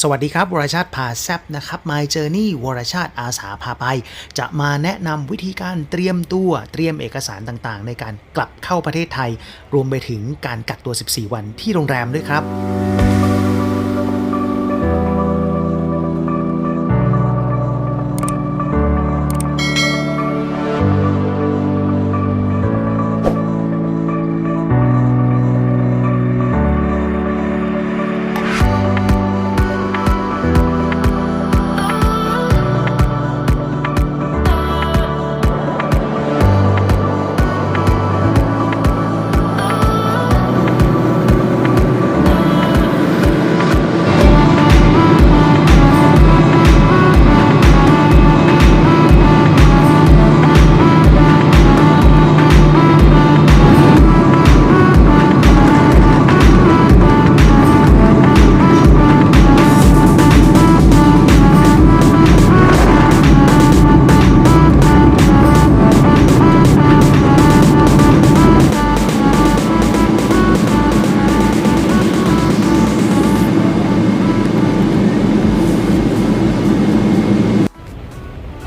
สวัสดีครับ วรชาติพาแซบนะครับ My Journey วรชาติอาสาพาไป จะมาแนะนำวิธีการเตรียมตัวเตรียมเอกสารต่างๆ ในการกลับเข้าประเทศไทย รวมไปถึงการกักตัว 14 วันที่โรงแรมด้วยครับ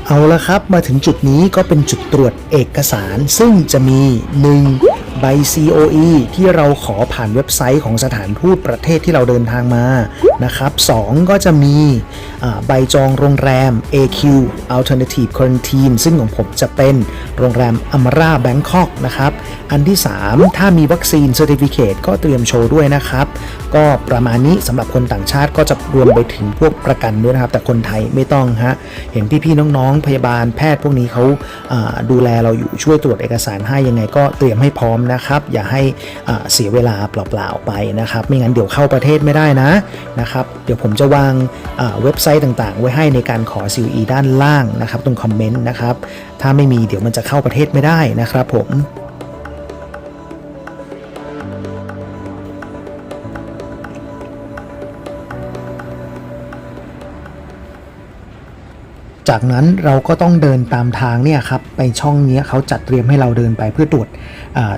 เอาละครับมาถึงจุดนี้ก็เป็นจุดตรวจเอกสาร ซึ่งจะมี 1. ใบ COE ที่เราขอผ่านเว็บไซต์ของสถานทูตประเทศที่เราเดินทางมานะครับ 2 ก็จะมีใบจองโรงแรม AQ Alternative Quarantine ซึ่งของผมจะเป็นโรงแรมอมราแบงคอกนะครับ อันที่ 3 ถ้ามีวัคซีน Certificate ก็เตรียมโชว์ด้วยนะครับ ก็ประมาณนี้สำหรับคนต่างชาติก็จะรวมไปถึงพวกประกันด้วยนะครับ แต่คนไทยไม่ต้องฮะเห็นพี่ๆน้องๆพยาบาลแพทย์พวกนี้เขาาดูแลเราอยู่ช่วยตรวจเอกสารให้ยังไงก็เตรียมให้พร้อมนะครับ อย่าให้เสียเวลาเปล่าๆไปนะครับ ไม่งั้นเดี๋ยวเข้าประเทศไม่ได้นะนะครับ เดี๋ยวผมจะวางาเว็บไซต์ต่างๆ ไว้ให้ในการขอ COE ด้านล่างนะครับ ตรงคอมเมนต์นะครับ ถ้าไม่มีเดี๋ยวมันจะเข้าประเทศไม่ได้นะครับผม จากนั้นเราก็ต้องเดินตามทางเนี่ยครับไปช่องนี้เขาจัดเตรียมให้เราเดินไปเพื่อตรวจ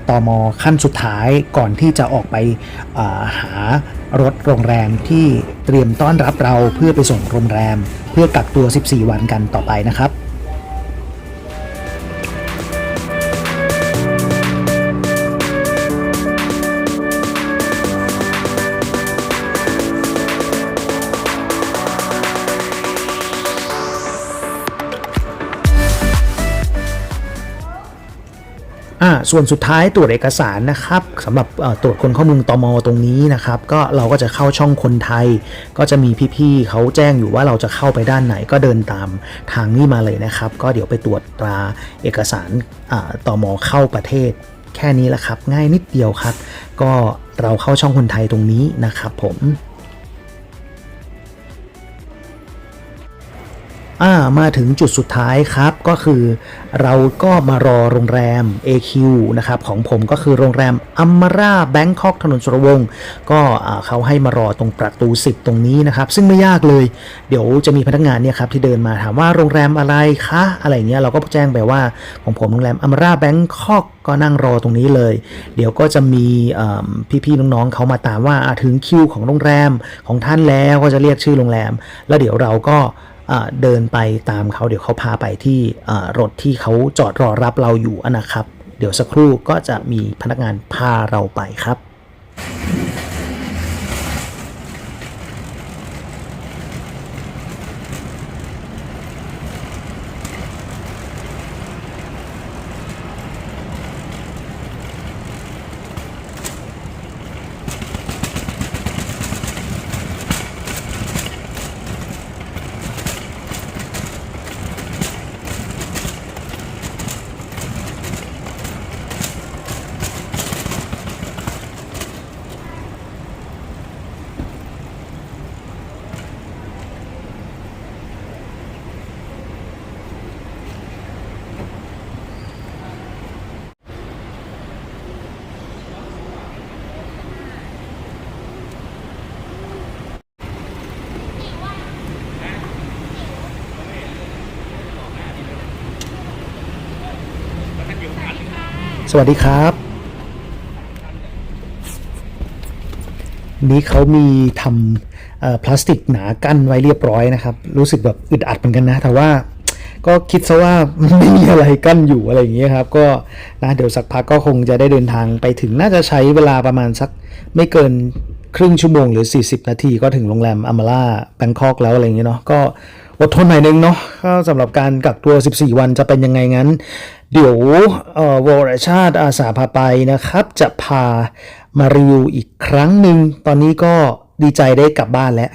ตอมขั้นสุดท้ายก่อนที่จะออกไปาหารถโรงแรมที่เตรียมต้อนรับเราเพื่อไปส่งโรงแรม เพื่อกักตัว 14 วันกันต่อไปนะครับ ส่วนสุดท้ายตรวจเอกสารนะครับสำหรับตรวจคนเข้าเมืองตอมอตรงนี้นะครับก็เราก็จะเข้าช่องคนไทย ก็จะมีพี่ๆเขาแจ้งอยู่ว่าเราจะเข้าไปด้านไหนก็เดินตามทางนี้มาเลยนะครับ ก็เดี๋ยวไปตรวจตราเอกสารอ่าตมเข้าประเทศ แค่นี้แหละครับ ง่ายนิดเดียวครับ ก็เราเข้าช่องคนไทยตรงนี้นะครับผม อ่ามาถึงจุดสุดท้ายครับก็คือเราก็มารอโรงแรม AQ นะครับของผมก็คือโรงแรมอัมมาราแบงคอกถนนสุรวงศ์ก็เขาให้มารอตรงประตู 10 ตรงนี้นะครับซึ่งไม่ยากเลย เดี๋ยวจะมีพนักงานเนี่ยครับที่เดินมาถามว่าโรงแรมอะไรคะอะไรเงี้ยเราก็แจ้งไปว่าของผมโรงแรมอัมมาราแบงคอกก็นั่งรอตรงนี้เลย เดี๋ยวก็จะมีพี่ๆน้องๆเขามาตามว่าถึงคิวของโรงแรมของท่านแล้วก็จะเรียกชื่อโรงแรม แล้วเดี๋ยวเราก็ เดินไปตามเขาเดี๋ยวเขาพาไปที่รถที่เขาจอดรอรับเราอยู่นะครับ เดี๋ยวสักครู่ก็จะมีพนักงานพาเราไปครับ สวัสดีครับ นี้เขามีทำพลาสติกหนากั้นไว้เรียบร้อยนะครับ รู้สึกแบบอึดอัดเหมือนกันนะ แต่ว่าก็คิดซะว่าไม่มีอะไรกั้นอยู่อะไรอย่างเงี้ยครับ ก็นะเดี๋ยวสักพักก็คงจะได้เดินทางไปถึงน่าจะใช้เวลาประมาณสักไม่เกินครึ่งชั่วโมงหรือ 40 นาทีก็ถึงโรงแรมอมาล่าแบงคอกแล้วอะไรอย่างเงี้ยเนาะก็ อดทนหน่อยนึงเนาะก็สำหรับการกักตัว 14 วันจะเป็นยังไงงั้น เดี๋ยวเอ่อวรชาติอาสาพาไปนะครับ จะพามารีวิวอีกครั้งหนึ่งตอนนี้ก็ดีใจได้กลับบ้านแล้ว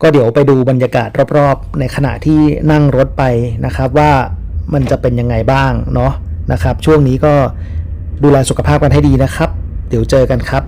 ก็เดี๋ยวไปดูบรรยากาศรอบๆ ในขณะที่นั่งรถไปนะครับว่ามันจะเป็นยังไงบ้างเนาะนะครับ ช่วงนี้ก็ดูแลสุขภาพกันให้ดีนะครับ เดี๋ยวเจอกันครับ